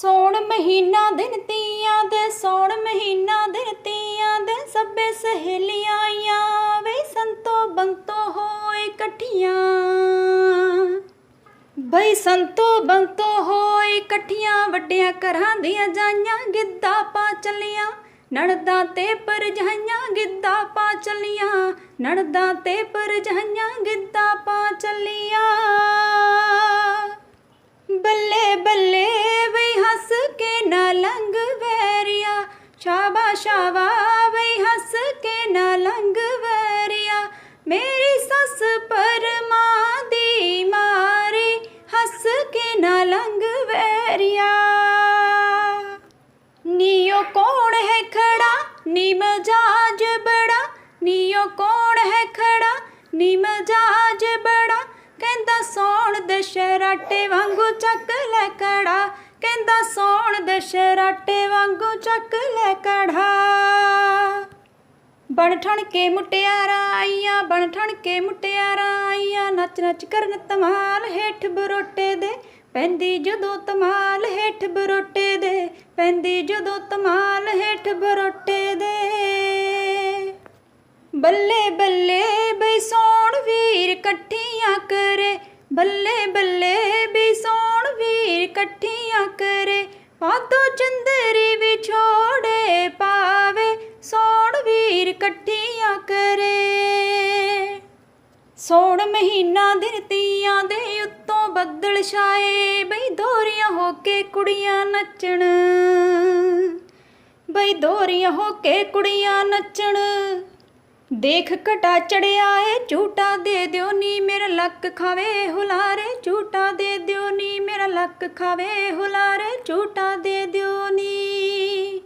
ਸੌਣ ਮਹੀਨਾ ਦਿਨ ਤੀਆਂ ਦੇ, ਸੌਣ ਮਹੀਨਾ ਦਿਨ ਤੀਆਂ ਦੇ, ਸਭੇ ਸਹੇਲੀਆਂ ਆਈਆਂ ਵੇ, ਸੰਤੋ ਬੰਤੋ ਹੋਏ ਇਕੱਠੀਆਂ। ਬਈ ਸੰਤੋ ਬੰਤੋ ਹੋਏ ਇਕੱਠੀਆਂ, ਵੱਡਿਆਂ ਘਰਾਂ ਦੀਆਂ ਜਾਈਆਂ, ਗਿੱਧਾ ਪਾ ਚੱਲੀਆਂ। ਨਣਦਾ ਤੇ ਪਰਜਾਈਆਂ, ਗਿੱਧਾ ਪਾ ਚੱਲੀਆਂ। ਨਣਦਾ ਤੇ ਪਰਜਾਈਆਂ, ਗਿੱਧਾ ਪਾ ਚੱਲੀਆਂ। ਨੀਓ ਕੌਣ ਹੈ ਖੜਾ? ਨੀ ਮਜਾਜ ਬੜਾ। ਨੀਓ ਕੌਣ ਹੈ ਖੜਾ? ਨੀ ਮਜਾਜ ਬੜਾ। ਕਹਿੰਦਾ ਸੌਣ ਦੇ ਸ਼ਰਾਟੇ ਵਾਂਗੂ ਚੱਕ ਲੈ ਕੜਾ। ਕਹਿੰਦਾ ਸੌਣ ਦੇ ਸ਼ਰਾਟੇ ਵਾਂਗੂ ਚੱਕ ਲੈ ਕੜਾ। ਬਣ ਠਣ ਕੇ ਮੁਟਿਆਰਾਂ ਆਈਆਂ, ਬਣ ਠਣ ਕੇ ਮੁਟਿਆਰਾਂ ਆਈਆਂ। ਨੱਚ ਨੱਚ ਕਰਨ ਤਮਾਲ ਹੇਠ ਬਰੋਟੇ ਦੇ। ਪੈਂਦੀ ਜਦੋਂ ਤਮਾਲ ਹੇਠ ਬਰੋਟੇ ਦੇ, ਪੈਂਦੀ ਜਦੋਂ ਤਮਾਲ ਹੇਠ ਬਰੋਟੇ ਦੇ। ਬੱਲੇ ਬੱਲੇ ਬਈ ਸੋਣ ਵੀਰ ਇਕੱਠੀਆਂ ਕਰੇ, ਬੱਲੇ ਬੱਲੇ ਬਈ ਸੋਣ ਵੀਰ ਇਕੱਠੀਆਂ ਕਰੇ ਪਾਤੋ ਚੰਦਰੀ ਵਿਛੋੜੇ ਪਾਵੇ, ਸੋਣ ਵੀਰ ਇਕੱਠੀਆਂ ਕਰੇ। ਸੋਣ ਮਹੀਨਾ ਦਿਨ ਤੀਆਂ ਦੇ ਛਾਏ ਬਈ ਦੋਰੀਆਂ ਹੋ ਕੇ ਕੁੜੀਆਂ ਨੱਚਣ। ਬਈ ਦੋਰੀਆਂ ਹੋ ਕੇ ਕੁੜੀਆਂ ਨੱਚਣ। ਦੇਖ ਘਟਾ ਚੜਿਆ ਏ, ਝੂਟਾ ਦੇ ਦਿਓ ਨੀ ਮੇਰਾ ਲੱਕ ਖਾਵੇ ਹੁਲਾਰੇ। ਝੂਟਾ ਦੇ ਦਿਓ ਨੀ ਮੇਰਾ ਲੱਕ ਖਾਵੇ ਹੁਲਾਰੇ। ਝੂਟਾ ਦੇ ਦਿਓ ਨੀ।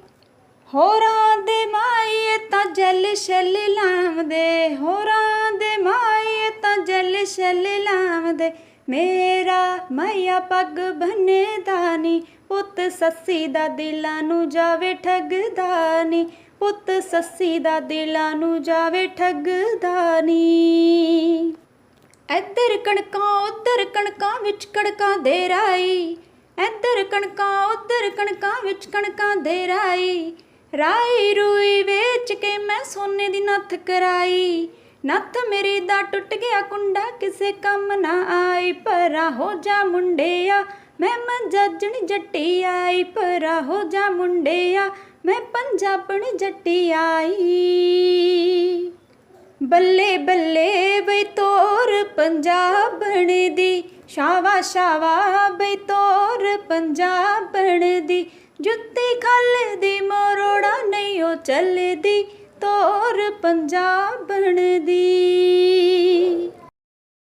ਹੋਰਾਂ ਦੇ ਮਾਈਏ ਤਾਂ ਜਲ ਛਲ ਲਾਵਦੇ। ਹੋਰਾਂ ਦੇ ਮਾਈਏ ਤਾਂ ਜਲ ਛਲ ਲਾਵਦੇ। ਮੇਰਾ ਮਾਇਆ ਪੱਗ ਬੰਨਦਾ ਨੀ ਪੁੱਤ ਸੱਸੀ ਦਾ ਦਿਲਾਂ ਨੂੰ ਜਾਵੇ ਠੱਗਦਾ ਨੀ ਪੁੱਤ ਸੱਸੀ ਦਾ ਦਿਲਾਂ ਨੂੰ ਜਾਵੇ ਠੱਗਦਾ ਨੀ ਇੱਧਰ ਕਣਕਾਂ, ਉੱਧਰ ਕਣਕਾਂ ਵਿੱਚ ਕਣਕਾਂ ਦੇ ਰਾਈ ਇੱਧਰ ਕਣਕਾਂ, ਉੱਧਰ ਕਣਕਾਂ ਵਿੱਚ ਕਣਕਾਂ ਦੇ ਰਾਈ ਰਾਈ ਰੂਈ ਵੇਚ ਕੇ ਮੈਂ ਸੋਨੇ ਦੀ ਨੱਥ ਕਰਾਈ ਨੱਥ ਮੇਰੀ ਦਾ ਟੁੱਟ ਗਿਆ ਕੁੰਡਾ, ਕਿਸੇ ਕੰਮ ਨਾ ਆਈ ਪਰਾ ਹੋ ਜਾ ਮੁੰਡਿਆ। ਮੈਂ ਮੰਜਾਜਣ ਜੱਟੀ ਆਈ ਪਰਾ ਹੋ ਜਾ ਮੁੰਡਿਆ। ਮੈਂ ਪੰਜਾਬਣ ਜੱਟੀ ਆਈ ਬੱਲੇ ਬੱਲੇ ਬਈ ਤੋਰ ਪੰਜਾਬਣ ਦੀ ਸ਼ਾਵਾ ਸ਼ਾਵਾ ਬਈ ਤੋਰ ਪੰਜਾਬਣ ਦੀ। ਜੁੱਤੀ ਖੱਲ ਦੀ ਮਰੋੜਾ ਨਹੀਂ ਉਹ ਚੱਲਦੀ। ਤੋਰ ਪੰਜਾਬਣ ਦੀ